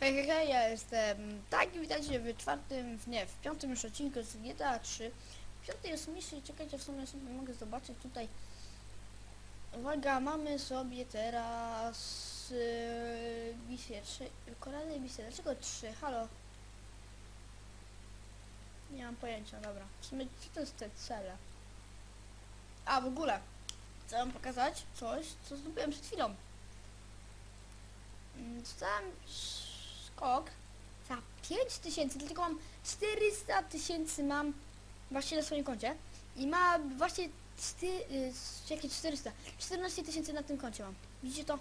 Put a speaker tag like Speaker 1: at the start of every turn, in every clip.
Speaker 1: Hej, hej, ja jestem tak witajcie w czwartym, nie, w piątym już odcinku z GTA 3. Piąty jest misji, czekajcie, w sumie sobie mogę zobaczyć tutaj. Uwaga, mamy sobie teraz yy, misję 3, kolejne misje, dlaczego 3? Halo? Nie mam pojęcia, dobra. W sumie, co to jest te cele? A, w ogóle, chcę wam pokazać coś, co zdobyłem przed chwilą. Mm, Dostałem skok za 5000, dlatego mam 400 tysięcy mam właśnie na swoim koncie i ma właśnie czty, y, s- jakie 400, 14 tysięcy na tym koncie mam. Widzicie to?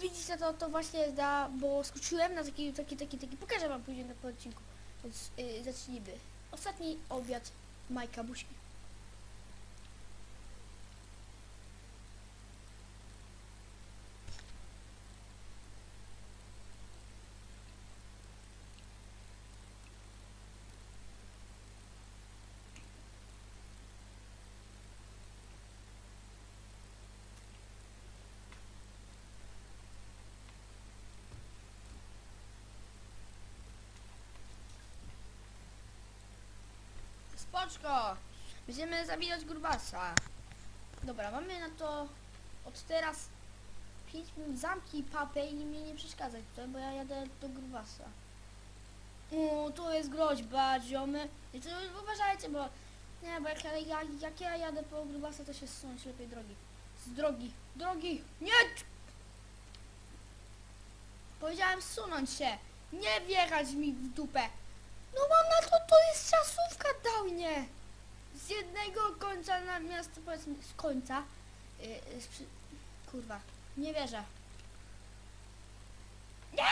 Speaker 1: Widzicie to, to właśnie da, bo skoczyłem na taki, taki, taki, taki, pokażę wam później na po odcinku. Więc y, zacznijmy. Ostatni obiad Majka Buźki. Spoczko! Będziemy zabijać grubasa. Dobra, mamy na to od teraz 5 minut zamki papę i mnie nie przeszkadzać tutaj, bo ja jadę do grubasa. O, tu jest groźba, ziomy. I to uważajcie, bo nie, bo jak, ja- jak, ja jadę po grubasa, to się zsunąć lepiej drogi. Z drogi, drogi, nie! Powiedziałem zsunąć się, nie wjechać mi w dupę. No mam na to, to jest czasówka dał mnie. Z jednego końca na miasto, powiedzmy, z końca. Yy, z przy... Kurwa, nie wierzę. Nie!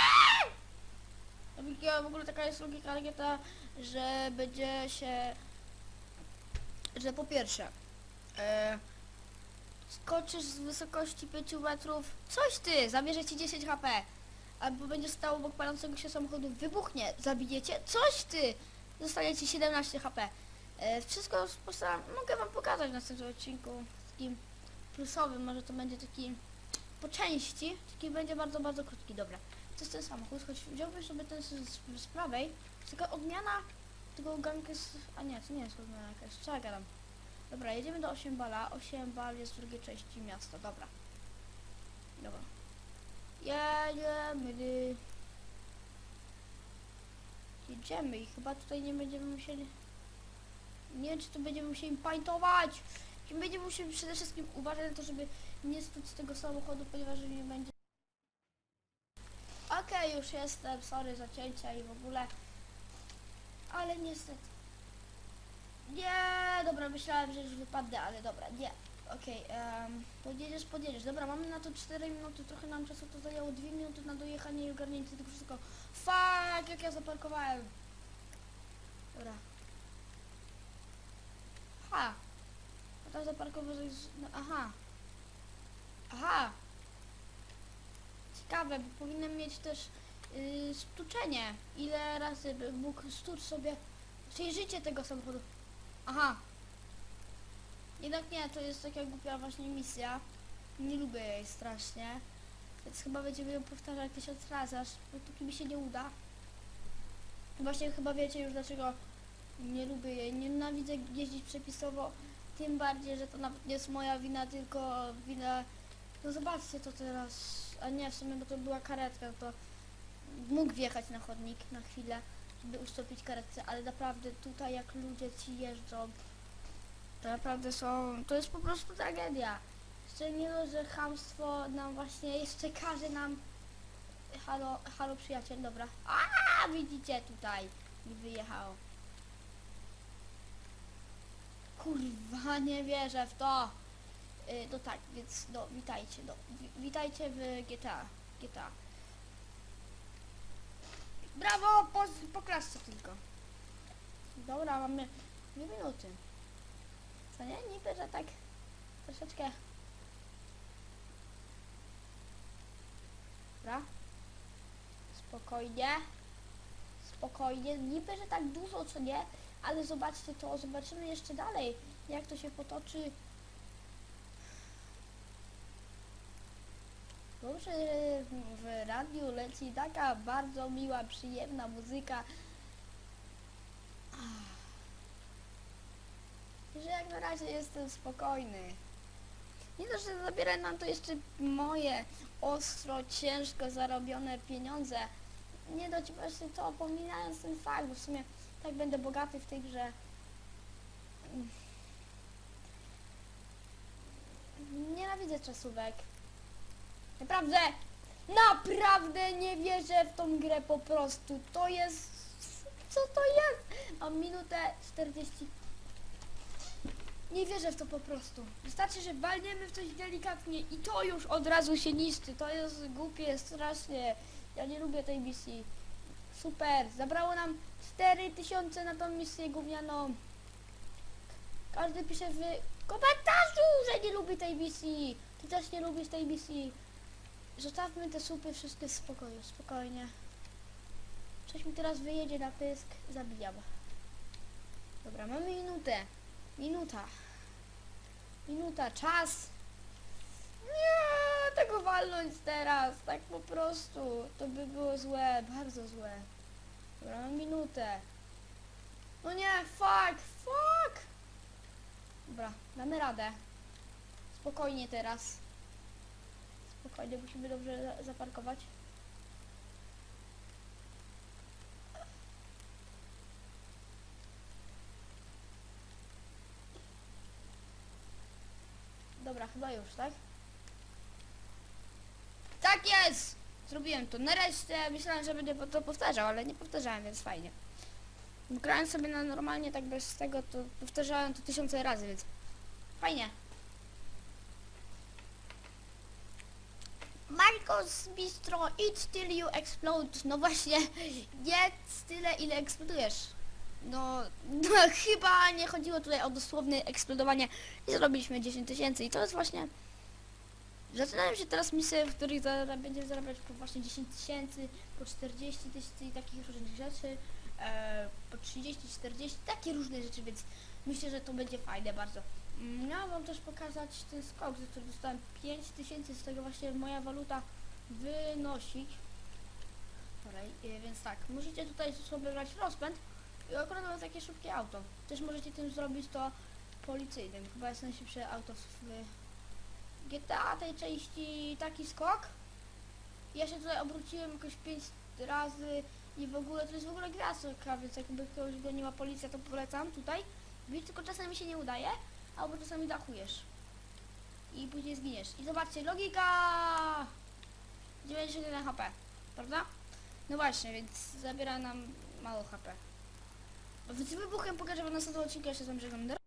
Speaker 1: W ogóle taka jest logika Legieta, że będzie się... Że po pierwsze... Yy, skoczysz z wysokości 5 metrów. Coś ty, zabierze ci 10 HP. Albo będziesz stał obok palącego się samochodu, wybuchnie, zabijecie. Coś ty! Zostanie ci 17 HP. E, wszystko postaram, mogę wam pokazać w następnym odcinku. Takim plusowym, może to będzie taki po części. Taki będzie bardzo, bardzo krótki, dobra. To jest ten samochód, choć wziąłbyś sobie ten z, z, z prawej. Taka odmiana tego ganku jest... A nie, to nie jest odmiana jakaś. Co ja gadam? Dobra, jedziemy do 8 bala. 8 bal jest w drugiej części miasta, dobra. Dobra. Jedziemy. Jedziemy i chyba tutaj nie będziemy musieli... Nie wiem, czy tu będziemy musieli pańtować. I będziemy musieli przede wszystkim uważać na to, żeby nie stuć z tego samochodu, ponieważ nie będzie... Okej, już jestem, sorry za cięcia i w ogóle. Ale niestety. Nie, dobra, myślałem, że już wypadnę, ale dobra, nie. Okej, um, podjedziesz, podjedziesz. Dobra, mamy na to 4 minuty, trochę nam czasu to zajęło 2 minuty na dojechanie i ogarnięcie tego wszystkiego. Fuck, jak ja zaparkowałem. Dobra. Ha. A tam zaparkował, że jest... No, aha. Aha. Ciekawe, bo powinienem mieć też yy, stuczenie. Ile razy by mógł stuć sobie... Czyli życie tego samochodu. Aha. Jednak nie, to jest taka głupia właśnie misja. Nie lubię jej strasznie. Więc chyba będziemy ją powtarzać tysiąc razy, aż dopóki mi się nie uda. Właśnie chyba wiecie już dlaczego nie lubię jej. Nienawidzę jeździć przepisowo. Tym bardziej, że to nawet nie jest moja wina, tylko wina... No zobaczcie to teraz. A nie, w sumie, bo to była karetka, to mógł wjechać na chodnik na chwilę, żeby ustąpić karetce, ale naprawdę tutaj jak ludzie ci jeżdżą, naprawdę są... To jest po prostu tragedia. Jeszcze nie dość, że chamstwo nam właśnie jeszcze każe nam... Halo, halo przyjaciel, dobra. A widzicie tutaj mi wyjechało. Kurwa, nie wierzę w to. Yy, no tak, więc no, witajcie, no, wi witajcie w GTA. GTA. Brawo, po, poklaszcie tylko. Dobra, mamy dwie minuty. Co nie? Niby, że tak troszeczkę... Dobra. Spokojnie. Spokojnie. Niby, że tak dużo, co nie? Ale zobaczcie to, zobaczymy jeszcze dalej, jak to się potoczy. To, że w radiu leci taka bardzo miła, przyjemna muzyka. Że jak na razie jestem spokojny. Nie dość, że zabiera nam to jeszcze moje ostro, ciężko zarobione pieniądze. Nie dość właśnie to, pominając ten fakt, bo w sumie tak będę bogaty w tej grze. Nienawidzę czasówek. Naprawdę, naprawdę nie wierzę w tą grę po prostu. To jest... Co to jest? Mam minutę 40. Nie wierzę w to po prostu. Wystarczy, że walniemy w coś delikatnie i to już od razu się niszczy. To jest głupie, strasznie. Ja nie lubię tej misji. Super, zabrało nam 4000 na tą misję gównianą. Każdy pisze w komentarzu, że nie lubi tej misji. Ty też nie lubisz tej misji. Zostawmy te supy wszystkie w spokoju, spokojnie. Coś mi teraz wyjedzie na pysk, zabijam. Dobra, mamy minutę. Minuta. Minuta, czas. Nie, tego walnąć teraz, tak po prostu. To by było złe, bardzo złe. Dobra, mam minutę. No nie, fuck, fuck. Dobra, damy radę. Spokojnie teraz. Spokojnie, musimy dobrze za- zaparkować. Dobra, chyba już, tak? Tak jest! Zrobiłem to. Nareszcie myślałem, że będę to powtarzał, ale nie powtarzałem, więc fajnie. Grałem sobie na normalnie tak bez tego, to powtarzałem to tysiące razy, więc fajnie. Marcos Bistro, eat till you explode. No właśnie, jedz tyle, ile eksplodujesz. No, no chyba nie chodziło tutaj o dosłowne eksplodowanie i zrobiliśmy 10 tysięcy i to jest właśnie... Zaczynają się teraz misje, w których zara- będziemy zarabiać po właśnie 10 tysięcy, po 40 tysięcy i takich różnych rzeczy, e, po 30, 40, takie różne rzeczy, więc myślę, że to będzie fajne bardzo. Mm, Miałam wam też pokazać ten skok, za który dostałem 5 tysięcy, z tego właśnie moja waluta wynosi. Dalej, e, więc tak, możecie tutaj sobie brać rozpęd i akurat mam takie szybkie auto. Też możecie tym zrobić to policyjnym. Chyba jest najszybsze auto w GTA tej części taki skok. Ja się tutaj obróciłem jakoś 5 razy i w ogóle to jest w ogóle gwiazdka, więc jakby kogoś goniła policja, to polecam tutaj. Widzisz, tylko czasami się nie udaje, albo czasami dachujesz. I później zginiesz. I zobaczcie, logika! 91 HP, prawda? No właśnie, więc zabiera nam mało HP. Z wybuchem pokażę wam na następnym odcinku, jeszcze z żegnam.